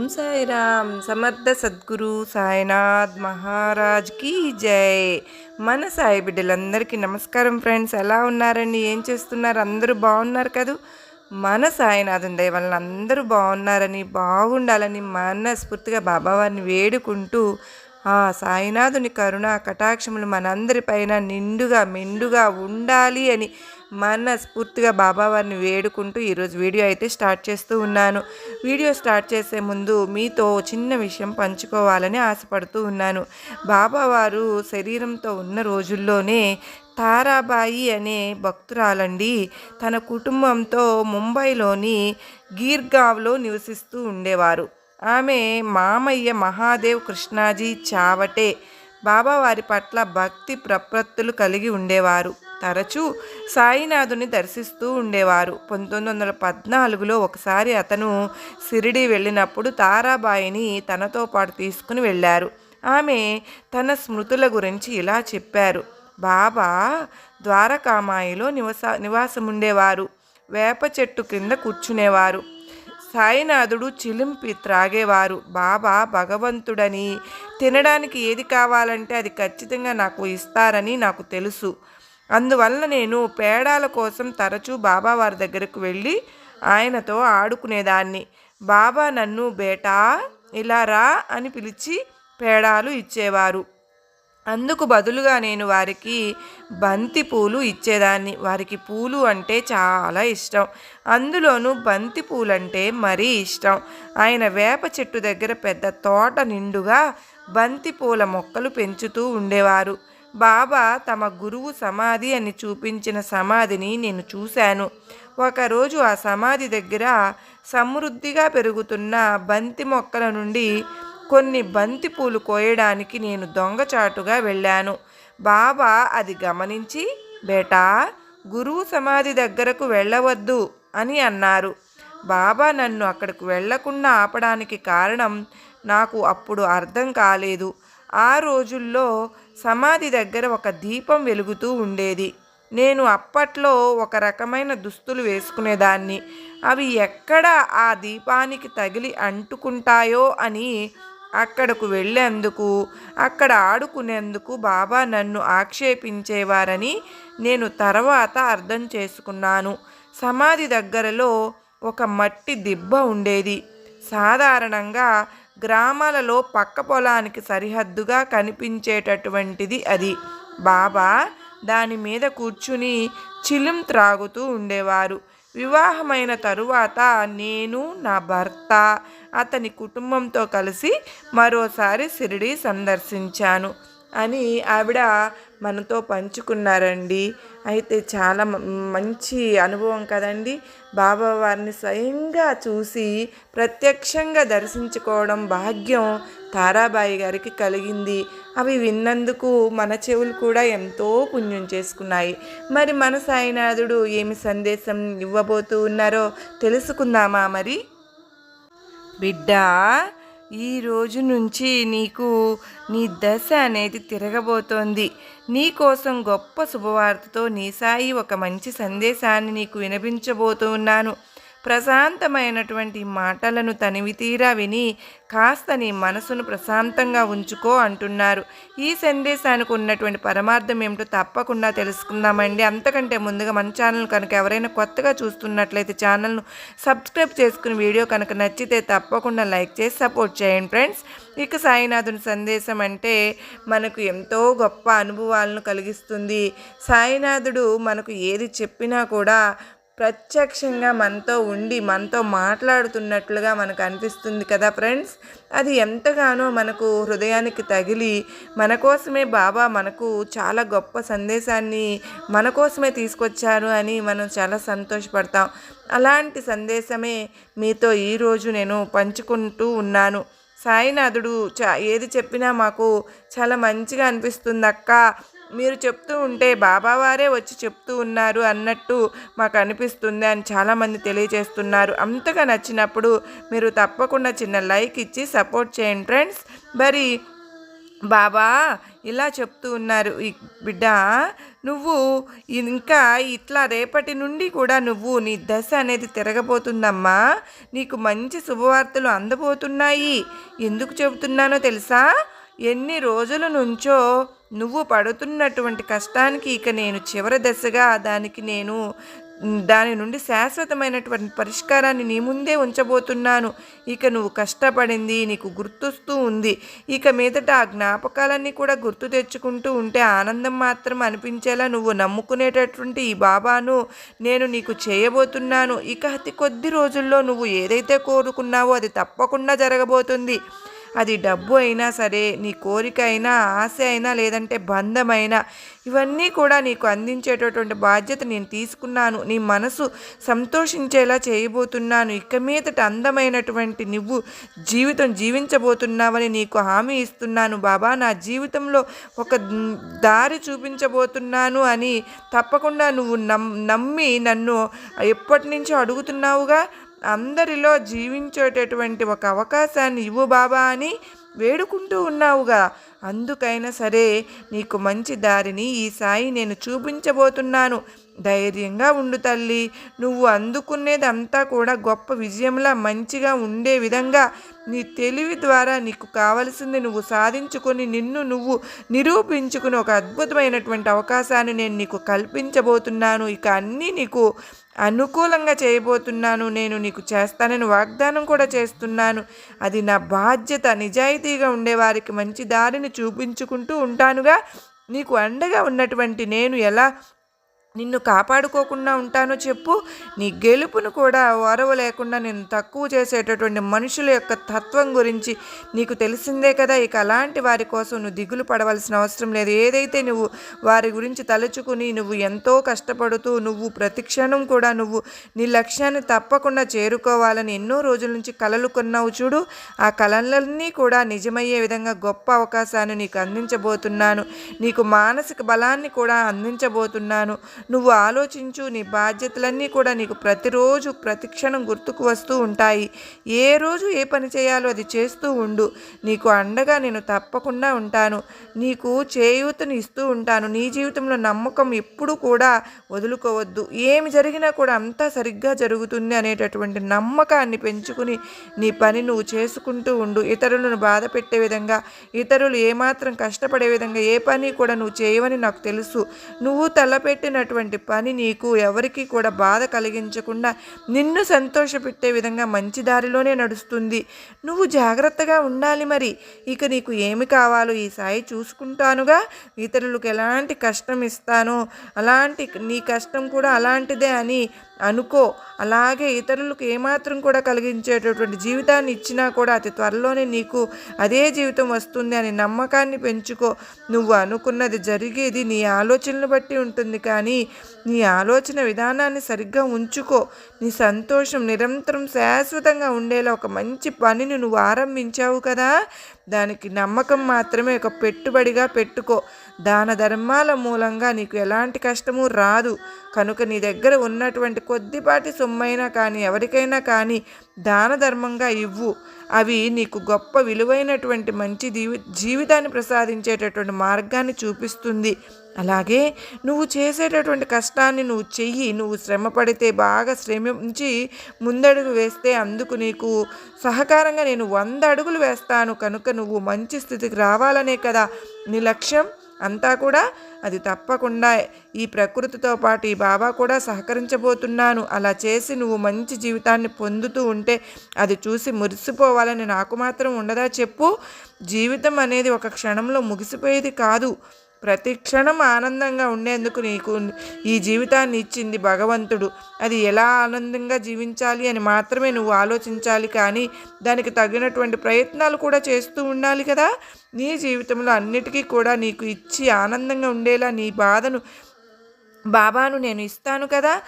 ఓం సాయిరామ్. సమర్థ సద్గురు సాయినాథ్ మహారాజ్కి జై. మన సాయి బిడ్డలందరికీ నమస్కారం ఫ్రెండ్స్. ఎలా ఉన్నారండి? ఏం చేస్తున్నారు? అందరూ బాగున్నారు కదూ? మన సాయినాథం దయ వలన అందరూ బాగున్నారని బాగుండాలని మనస్ఫూర్తిగా బాబావారిని వేడుకుంటూ ఆ సాయినాథుని కరుణ కటాక్షములు మనందరిపైన నిండుగా మెండుగా ఉండాలి అని మనస్ఫూర్తిగా బాబావారిని వేడుకుంటూ ఈరోజు వీడియో అయితే స్టార్ట్ చేస్తూ ఉన్నాను. వీడియో స్టార్ట్ చేసే ముందు మీతో చిన్న విషయం పంచుకోవాలని ఆశపడుతూ ఉన్నాను. బాబావారు శరీరంతో ఉన్న రోజుల్లోనే తారాబాయి అనే భక్తురాలండి. తన కుటుంబంతో ముంబైలోని గీర్గావ్లో నివసిస్తూ ఉండేవారు. ఆమె మామయ్య మహాదేవ్ కృష్ణాజీ చావటే బాబావారి పట్ల భక్తి ప్రపత్తులు కలిగి ఉండేవారు. తరచూ సాయినాథుని దర్శిస్తూ ఉండేవారు. పంతొమ్మిది వందల పద్నాలుగులో ఒకసారి అతను సిరిడి వెళ్ళినప్పుడు తారాబాయిని తనతో పాటు తీసుకుని వెళ్ళారు. ఆమె తన స్మృతుల గురించి ఇలా చెప్పారు. బాబా ద్వారకామాయిలో నివస నివాసముండేవారు. వేప చెట్టు కింద కూర్చునేవారు. సాయినాథుడు చిలింపి త్రాగేవారు. బాబా భగవంతుడని తినడానికి ఏది కావాలంటే అది ఖచ్చితంగా నాకు ఇస్తారని నాకు తెలుసు. అందువల్ల నేను పేడాల కోసం తరచూ బాబా వారి దగ్గరకు వెళ్ళి ఆయనతో ఆడుకునేదాన్ని. బాబా నన్ను బేటా ఇలా రా అని పిలిచి పేడాలు ఇచ్చేవారు. అందుకు బదులుగా నేను వారికి బంతి పూలు ఇచ్చేదాన్ని. వారికి పూలు అంటే చాలా ఇష్టం. అందులోనూ బంతి పూలంటే మరీ ఇష్టం. ఆయన వేప చెట్టు దగ్గర పెద్ద తోట నిండుగా బంతి పూల మొక్కలు పెంచుతూ ఉండేవారు. బాబా తమ గురువు సమాధి అని చూపించిన సమాధిని నేను చూశాను. ఒకరోజు ఆ సమాధి దగ్గర సమృద్ధిగా పెరుగుతున్న బంతి మొక్కల నుండి కొన్ని బంతి పూలు కోయడానికి నేను దొంగచాటుగా వెళ్ళాను. బాబా అది గమనించి బేటా గురువు సమాధి దగ్గరకు వెళ్ళవద్దు అని అన్నారు. బాబా నన్ను అక్కడికి వెళ్ళకుండా ఆపడానికి కారణం నాకు అప్పుడు అర్థం కాలేదు. ఆ రోజుల్లో సమాధి దగ్గర ఒక దీపం వెలుగుతూ ఉండేది. నేను అప్పట్లో ఒక రకమైన దుస్తులు వేసుకునేదాన్ని. అవి ఎక్కడ ఆ దీపానికి తగిలి అంటుకుంటాయో అని అక్కడకు వెళ్ళేందుకు అక్కడ ఆడుకునేందుకు బాబా నన్ను ఆక్షేపించేవారని నేను తర్వాత అర్థం చేసుకున్నాను. సమాధి దగ్గరలో ఒక మట్టి దిబ్బ ఉండేది. సాధారణంగా గ్రామాలలో పక్క పొలానికి సరిహద్దుగా కనిపించేటటువంటిది అది. బాబా దాని మీద కూర్చుని చిలుం త్రాగుతూ ఉండేవారు. వివాహమైన తరువాత నేను నా భర్త అతని కుటుంబంతో కలిసి మరోసారి షిరిడి సందర్శించాను. అని ఆవిడ మనతో పంచుకున్నారండి. అయితే చాలా మంచి అనుభవం కదండి. బాబా వారిని స్వయంగా చూసి ప్రత్యక్షంగా దర్శించుకోవడం భాగ్యం తారాబాయి గారికి కలిగింది. అవి విన్నందుకు మన చెవులు కూడా ఎంతో పుణ్యం చేసుకున్నాయి. మరి మన సాయినాథుడు ఏమి సందేశం ఇవ్వబోతూ ఉన్నారో తెలుసుకుందామా మరి? బిడ్డ ఈ రోజు నుంచి నీకు నీ దశ అనేది తిరగబోతోంది. నీ కోసం గొప్ప శుభవార్తతో నీ సాయి ఒక మంచి సందేశాన్ని నీకు వినిపించబోతున్నాను ఉన్నాను. ప్రశాంతమైనటువంటి మాటలను తనివి తీరా విని కాస్త నీ మనసును ప్రశాంతంగా ఉంచుకో అంటున్నారు. ఈ సందేశానికి ఉన్నటువంటి పరమార్థం ఏమిటో తప్పకుండా తెలుసుకుందామండి. అంతకంటే ముందుగా మన ఛానల్ కనుక ఎవరైనా కొత్తగా చూస్తున్నట్లయితే ఛానల్ను సబ్స్క్రైబ్ చేసుకుని వీడియో కనుక నచ్చితే తప్పకుండా లైక్ చేసి సపోర్ట్ చేయండి ఫ్రెండ్స్. ఇక సాయినాథుని సందేశం అంటే మనకు ఎంతో గొప్ప అనుభవాలను కలిగిస్తుంది. సాయినాథుడు మనకు ఏది చెప్పినా కూడా ప్రత్యక్షంగా మనతో ఉండి మనతో మాట్లాడుతున్నట్లుగా మనకు అనిపిస్తుంది కదా ఫ్రెండ్స్? అది ఎంతగానో మనకు హృదయానికి తగిలి మన కోసమే బాబా మనకు చాలా గొప్ప సందేశాన్ని మన కోసమే తీసుకొచ్చారు అని మనం చాలా సంతోషపడతాం. అలాంటి సందేశమే మీతో ఈరోజు నేను పంచుకుంటూ ఉన్నాను. సాయినాథుడు చా ఏది చెప్పినా మాకు చాలా మంచిగా అనిపిస్తుంది అక్క మీరు చెప్తూ ఉంటే బాబావారే వచ్చి చెప్తూ ఉన్నారు అన్నట్టు మాకు అనిపిస్తుంది అని చాలామంది తెలియజేస్తున్నారు. అంతగా నచ్చినప్పుడు మీరు తప్పకుండా చిన్న లైక్ ఇచ్చి సపోర్ట్ చేయండి ఫ్రెండ్స్. మరి బాబా ఇలా చెప్తూ ఉన్నారు. ఈ బిడ్డ నువ్వు ఇంకా ఇట్లా రేపటి నుండి కూడా నువ్వు నీ దశ అనేది తిరగబోతుందమ్మా. నీకు మంచి శుభవార్తలు అందబోతున్నాయి. ఎందుకు చెబుతున్నానో తెలుసా? ఎన్ని రోజుల నుంచో నువ్వు పడుతున్నటువంటి కష్టానికి ఇక నేను చివరి దశగా దానికి నేను దాని నుండి శాశ్వతమైనటువంటి పరిష్కారాన్ని నీ ముందే ఉంచబోతున్నాను. ఇక నువ్వు కష్టపడింది నీకు గుర్తొస్తూ ఉంది. ఇక మీదట ఆ జ్ఞాపకాలన్నీ కూడా గుర్తు తెచ్చుకుంటూ ఉంటే ఆనందం మాత్రం అనిపించేలా నువ్వు నమ్ముకునేటటువంటి ఈ బాబాను నేను నీకు చేయబోతున్నాను. ఇక అతి కొద్ది రోజుల్లో నువ్వు ఏదైతే కోరుకున్నావో అది తప్పకుండా జరగబోతుంది. అది డబ్బు అయినా సరే నీ కోరిక అయినా ఆశ అయినా లేదంటే బంధమైనా ఇవన్నీ కూడా నీకు అందించేటటువంటి బాధ్యత నేను తీసుకున్నాను. నీ మనసు సంతోషించేలా చేయబోతున్నాను. ఇక మీదట అందమైనటువంటి నువ్వు జీవితం జీవించబోతున్నావని నీకు హామీ ఇస్తున్నాను. బాబా నా జీవితంలో ఒక దారి చూపించబోతున్నాను అని తప్పకుండా నువ్వు నమ్మి నన్ను ఎప్పటి నుంచో అడుగుతున్నావుగా. అందరిలో జీవించేటటువంటి ఒక అవకాశాన్ని ఇవ్వు బాబా అని వేడుకుంటూ ఉన్నావుగా. అందుకైనా సరే నీకు మంచి దారిని ఈ సాయి నేను చూపించబోతున్నాను. ధైర్యంగా ఉండు తల్లి. నువ్వు అందుకునేదంతా కూడా గొప్ప విజయంలా మంచిగా ఉండే విధంగా నీ తెలివి ద్వారా నీకు కావలసింది నువ్వు సాధించుకొని నిన్ను నువ్వు నిరూపించుకుని ఒక అద్భుతమైనటువంటి అవకాశాన్ని నేను నీకు కల్పించబోతున్నాను. ఇక అన్నీ నీకు అనుకూలంగా చేయబోతున్నాను. నేను నీకు చేస్తానని వాగ్దానం కూడా చేస్తున్నాను. అది నా బాధ్యత. నిజాయితీగా ఉండేవారికి మంచి దారిని చూపించుకుంటూ ఉంటానుగా. నీకు అండగా ఉన్నటువంటి నేను ఎలా నిన్ను కాపాడుకోకుండా ఉంటానో చెప్పు. నీ గెలుపును కూడా ఓరవ లేకుండా నేను తక్కువ చేసేటటువంటి మనుషుల యొక్క తత్వం గురించి నీకు తెలిసిందే కదా. ఇక అలాంటి వారి కోసం నువ్వు దిగులు పడవలసిన అవసరం లేదు. ఏదైతే నువ్వు వారి గురించి తలుచుకుని నువ్వు ఎంతో కష్టపడుతూ నువ్వు ప్రతిక్షణం కూడా నువ్వు నీ లక్ష్యాన్ని తప్పకుండా చేరుకోవాలని ఎన్నో రోజుల నుంచి కలలు కొన్నావు చూడు. ఆ కళలన్నీ కూడా నిజమయ్యే విధంగా గొప్ప అవకాశాన్ని నీకు అందించబోతున్నాను. నీకు మానసిక బలాన్ని కూడా అందించబోతున్నాను. నువ్వు ఆలోచించు నీ బాధ్యతలన్నీ కూడా నీకు ప్రతిరోజు ప్రతిక్షణం గుర్తుకు వస్తూ ఉంటాయి. ఏ రోజు ఏ పని చేయాలో అది చేస్తూ ఉండు. నీకు అండగా నేను తప్పకుండా ఉంటాను. నీకు చేయూతని ఇస్తూ ఉంటాను. నీ జీవితంలో నమ్మకం ఎప్పుడు కూడా వదులుకోవద్దు. ఏమి జరిగినా కూడా అంతా సరిగ్గా జరుగుతుంది అనేటటువంటి నమ్మకాన్ని పెంచుకుని నీ పని నువ్వు చేసుకుంటూ ఉండు. ఇతరులను బాధ పెట్టే విధంగా ఇతరులు ఏమాత్రం కష్టపడే విధంగా ఏ పని కూడా నువ్వు చేయవని నాకు తెలుసు. నువ్వు తలపెట్టినట్టు చేసేటటువంటి పని నీకు ఎవరికి కూడా బాధ కలిగించకుండా నిన్ను సంతోషపెట్టే విధంగా మంచి దారిలోనే నడుస్తుంది. నువ్వు జాగ్రత్తగా ఉండాలి మరి. ఇక నీకు ఏమి కావాలో ఈ సాయి చూసుకుంటానుగా. ఇతరులకు ఎలాంటి కష్టం ఇస్తానో అలాంటి నీ కష్టం కూడా అలాంటిదే అని అనుకో. అలాగే ఇతరులకు ఏమాత్రం కూడా కలిగించేటటువంటి జీవితాన్ని ఇచ్చినా కూడా అతి త్వరలోనే నీకు అదే జీవితం వస్తుంది అనే నమ్మకాన్ని పెంచుకో. నువ్వు అనుకున్నది జరిగేది నీ ఆలోచనలు బట్టి ఉంటుంది కానీ నీ ఆలోచన విధానాన్ని సరిగ్గా ఉంచుకో. నీ సంతోషం నిరంతరం శాశ్వతంగా ఉండేలా ఒక మంచి పనిని నువ్వు ఆరంభించావు కదా. దానికి నమ్మకం మాత్రమే ఒక పెట్టుబడిగా పెట్టుకో. దాన ధర్మాల మూలంగా నీకు ఎలాంటి కష్టము రాదు. కనుక నీ దగ్గర ఉన్నటువంటి కొద్దిపాటి సొమ్మైనా కానీ ఎవరికైనా కానీ దాన ధర్మంగా ఇవ్వు. అవి నీకు గొప్ప విలువైనటువంటి మంచి జీవి జీవితాన్ని ప్రసాదించేటటువంటి మార్గాన్ని చూపిస్తుంది. అలాగే నువ్వు చేసేటటువంటి కష్టాన్ని నువ్వు చెయ్యి. నువ్వు శ్రమ పడితే బాగా శ్రమించి ముందడుగు వేస్తే అందుకు నీకు సహకారంగా నేను వంద అడుగులు వేస్తాను. కనుక నువ్వు మంచి స్థితికి రావాలనే కదా. నీ లక్ష్యం? అంతా కూడా అది తప్పకుండా ఈ ప్రకృతితో పాటు ఈ బాబా కూడా సహకరించబోతున్నాను. అలా చేసి నువ్వు మంచి జీవితాన్ని పొందుతూ ఉంటే అది చూసి మురిసిపోవాలని నాకు మాత్రం ఉండదా చెప్పు. జీవితం అనేది ఒక క్షణంలో ముగిసిపోయేది కాదు. ప్రతి క్షణం ఆనందంగా ఉండేందుకు నీకు ఈ జీవితాన్ని ఇచ్చింది భగవంతుడు. అది ఎలా ఆనందంగా జీవించాలి అని మాత్రమే నువ్వు ఆలోచించాలి కానీ దానికి తగినటువంటి ప్రయత్నాలు కూడా చేస్తూ ఉండాలి కదా. నీ జీవితంలో అన్నిటికీ కూడా నీకు ఇచ్చి ఆనందంగా ఉండేలా నీ బాధను బాబాను నేను ఇస్తాను కదా.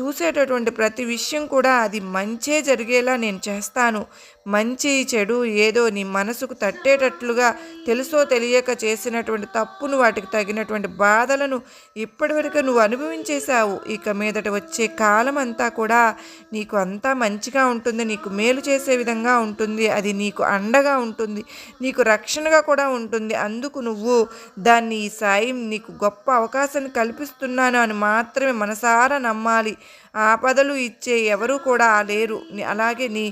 చూసేటటువంటి ప్రతి విషయం కూడా అది మంచే జరిగేలా నేను చేస్తాను. మంచి చెడు ఏదో నీ మనసుకు తట్టేటట్లుగా తెలుసో తెలియక చేసినటువంటి తప్పును వాటికి తగినటువంటి బాధలను ఇప్పటివరకు నువ్వు అనుభవించేశావు. ఇక మీదట వచ్చే కాలం అంతా కూడా నీకు అంతా మంచిగా ఉంటుంది. నీకు మేలు చేసే విధంగా ఉంటుంది. అది నీకు అండగా ఉంటుంది. నీకు రక్షణగా కూడా ఉంటుంది. అందుకు నువ్వు దాన్ని ఈ సాయి నీకు గొప్ప అవకాశాన్ని కల్పిస్తున్నాను అని మాత్రమే మనసారా నమ్మాలి. ఆపదలు ఇచ్చే ఎవరు కూడా లేరు. అలాగే నీ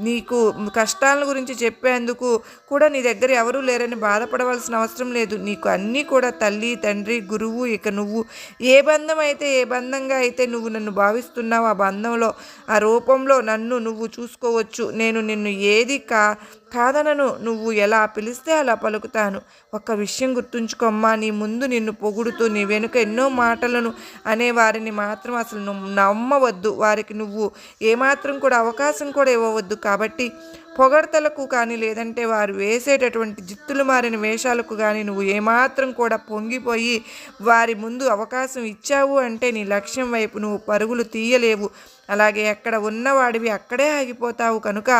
నీకు కష్టాల గురించి చెప్పేందుకు కూడా నీ దగ్గర ఎవరూ లేరని బాధపడవలసిన అవసరం లేదు. నీకు అన్నీ కూడా తల్లి తండ్రి గురువు ఇక నువ్వు. ఏ బంధం అయితే ఏ బంధంగా అయితే నువ్వు నన్ను భావిస్తున్నావు ఆ బంధంలో ఆ రూపంలో నన్ను నువ్వు చూసుకోవచ్చు. నేను నిన్ను ఏది కా కాదనను. నువ్వు ఎలా పిలిస్తే అలా పలుకుతాను. ఒక్క విషయం గుర్తుంచుకోమ్మా. నీ ముందు నిన్ను పొగుడుతూ నీ వెనుక ఎన్నో మాటలను అనే వారిని మాత్రం అసలు నువ్వు నమ్మవద్దు. వారికి నువ్వు ఏమాత్రం కూడా అవకాశం కూడా ఇవ్వవద్దు. కాబట్టి పొగడతలకు కానీ లేదంటే వారు వేసేటటువంటి జిత్తులు మారిన వేషాలకు కానీ నువ్వు ఏమాత్రం కూడా పొంగిపోయి వారి ముందు అవకాశం ఇచ్చావు అంటే నీ లక్ష్యం వైపు నువ్వు పరుగులు తీయలేవు. అలాగే ఎక్కడ ఉన్నవాడివి అక్కడే ఆగిపోతావు కనుక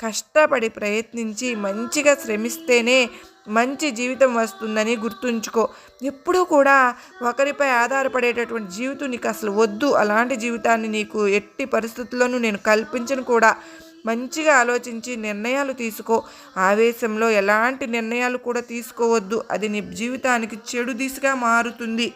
కష్టపడి ప్రయత్నించి మంచిగా శ్రమిస్తేనే మంచి జీవితం వస్తుందని గుర్తుంచుకో. ఎప్పుడూ కూడా ఒకరిపై ఆధారపడేటటువంటి జీవితం నీకు అసలు వద్దు. అలాంటి జీవితాన్ని నీకు ఎట్టి పరిస్థితుల్లోనూ నేను కల్పించను కూడా. మంచిగా ఆలోచించి నిర్ణయాలు తీసుకో. ఆవేశంలో ఎలాంటి నిర్ణయాలు కూడా తీసుకోవద్దు. అది నీ జీవితానికి చెడు దిశగా మారుతుంది.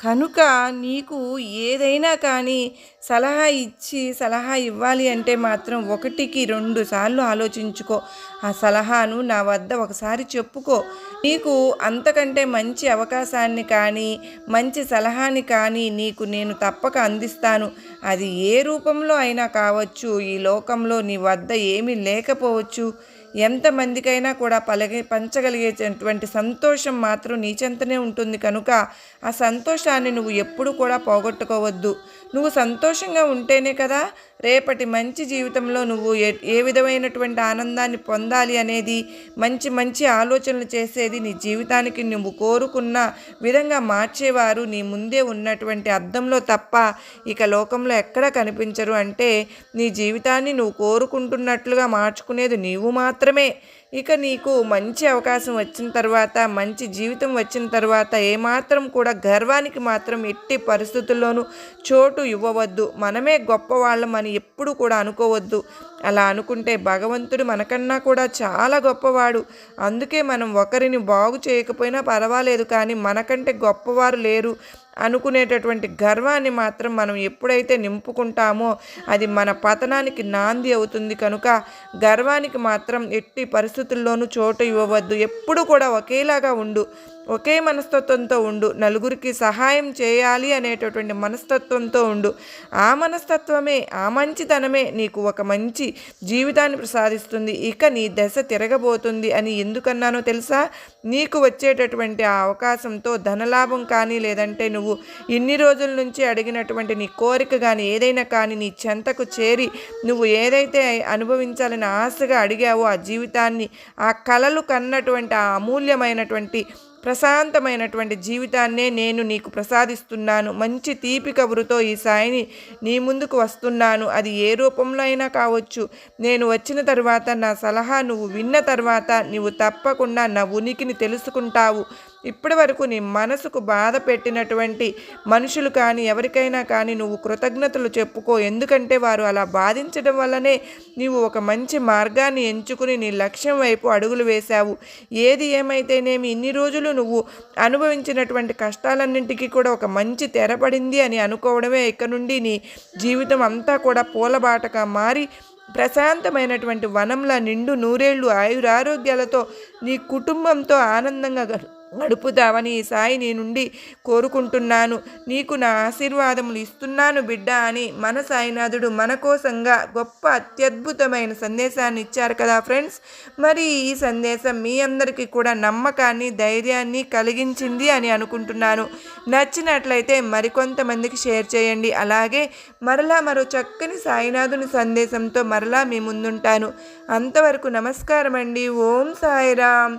కనుక నీకు ఏదైనా కానీ సలహా ఇచ్చి సలహా ఇవ్వాలి అంటే మాత్రం ఒకటికి రెండు సార్లు ఆలోచించుకో. ఆ సలహాను నా వద్ద ఒకసారి చెప్పుకో. నీకు అంతకంటే మంచి అవకాశాన్ని కానీ మంచి సలహాని కానీ నీకు నేను తప్పక అందిస్తాను. అది ఏ రూపంలో అయినా కావచ్చు ఈ లోకంలో నీ వద్ద ఏమీ లేకపోవచ్చు. ఎంతమందికైనా కూడా పలగే పంచగలిగేటటువంటి సంతోషం మాత్రం నీచెంతనే ఉంటుంది కనుక ఆ సంతోషాన్ని నువ్వు ఎప్పుడు కూడా పోగొట్టుకోవద్దు. నువ్వు సంతోషంగా ఉంటేనే కదా రేపటి మంచి జీవితంలో నువ్వు ఏ విధమైనటువంటి ఆనందాన్ని పొందాలి అనేది మంచి మంచి ఆలోచనలు చేసేది నీ జీవితానికి నువ్వు కోరుకున్న విధంగా మార్చేవారు నీ ముందే ఉన్నటువంటి అర్థంలో తప్ప ఇక లోకంలో ఎక్కడ కనిపించరు. అంటే నీ జీవితాన్ని నువ్వు కోరుకుంటున్నట్లుగా మార్చుకునేది నీవు మాత్రమే. ఇక నీకు మంచి అవకాశం వచ్చిన తర్వాత మంచి జీవితం వచ్చిన తర్వాత ఏమాత్రం కూడా గర్వానికి మాత్రం ఎట్టి పరిస్థితుల్లోనూ చోటు ఇవ్వవద్దు. మనమే గొప్పవాళ్ళమని ఎప్పుడు కూడా అనుకోవద్దు. అలా అనుకుంటే భగవంతుడు మనకన్నా కూడా చాలా గొప్పవాడు. అందుకే మనం ఒకరిని బాగు చేయకపోయినా పర్వాలేదు కానీ మనకంటే గొప్పవారు లేరు. అనుకునేటటువంటి గర్వాన్ని మాత్రం మనం ఎప్పుడైతే నింపుకుంటామో అది మన పతనానికి నాంది అవుతుంది కనుక గర్వానికి మాత్రం ఎట్టి పరిస్థితుల్లోనూ చోటు ఇవ్వవద్దు. ఎప్పుడు కూడా ఒకేలాగా ఉండు. ఒకే మనస్తత్వంతో ఉండు. నలుగురికి సహాయం చేయాలి అనేటటువంటి మనస్తత్వంతో ఉండు. ఆ మనస్తత్వమే ఆ మంచితనమే నీకు ఒక మంచి జీవితాన్ని ప్రసాదిస్తుంది. ఇక నీ దశ తిరగబోతుంది అని ఎందుకన్నానో తెలుసా? నీకు వచ్చేటటువంటి ఆ అవకాశంతో ధనలాభం కానీ లేదంటే నువ్వు ఇన్ని రోజుల నుంచి అడిగినటువంటి నీ కోరిక కానీ ఏదైనా కానీ నీ చెంతకు చేరి నువ్వు ఏదైతే అనుభవించాలని ఆశగా అడిగావో ఆ జీవితాన్ని ఆ కలలు కన్నటువంటి ఆ అమూల్యమైనటువంటి ప్రశాంతమైనటువంటి జీవితాన్నే నేను నీకు ప్రసాదిస్తున్నాను. మంచి తీపి కబురుతో ఈ సాయిని నీ ముందుకు వస్తున్నాను. అది ఏ రూపంలో అయినా కావచ్చు. నేను వచ్చిన తర్వాత నా సలహా నువ్వు విన్న తర్వాత నువ్వు తప్పకుండా నా ఉనికిని తెలుసుకుంటావు. ఇప్పటి వరకు నీ మనసుకు బాధ పెట్టినటువంటి మనుషులు కానీ ఎవరికైనా కానీ నువ్వు కృతజ్ఞతలు చెప్పుకో. ఎందుకంటే వారు అలా బాధించడం వల్లనే నీవు ఒక మంచి మార్గాన్ని ఎంచుకుని నీ లక్ష్యం వైపు అడుగులు వేశావు. ఏది ఏమైతేనేమి ఇన్ని రోజులు నువ్వు అనుభవించినటువంటి కష్టాలన్నింటికీ కూడా ఒక మంచి తెరపడింది అని అనుకోవడమే ఇక్కడ నుండి నీ జీవితం అంతా కూడా పూలబాటగా మారి ప్రశాంతమైనటువంటి వనంలా నిండు నూరేళ్ళు ఆయురారోగ్యాలతో నీ కుటుంబంతో ఆనందంగా నడుపుదావని ఈ సాయి నీ నుండి కోరుకుంటున్నాను. నీకు నా ఆశీర్వాదములు ఇస్తున్నాను బిడ్డ అని మన సాయినాథుడు మన కోసంగా గొప్ప అత్యద్భుతమైన సందేశాన్ని ఇచ్చారు కదా ఫ్రెండ్స్. మరి ఈ సందేశం మీ అందరికీ కూడా నమ్మకాన్ని ధైర్యాన్ని కలిగించింది అని అనుకుంటున్నాను. నచ్చినట్లయితే మరికొంతమందికి షేర్ చేయండి. అలాగే మరలా మరో చక్కని సాయినాథుని సందేశంతో మరలా మీ ముందుంటాను. అంతవరకు నమస్కారం అండి ఓం సాయిరామ్.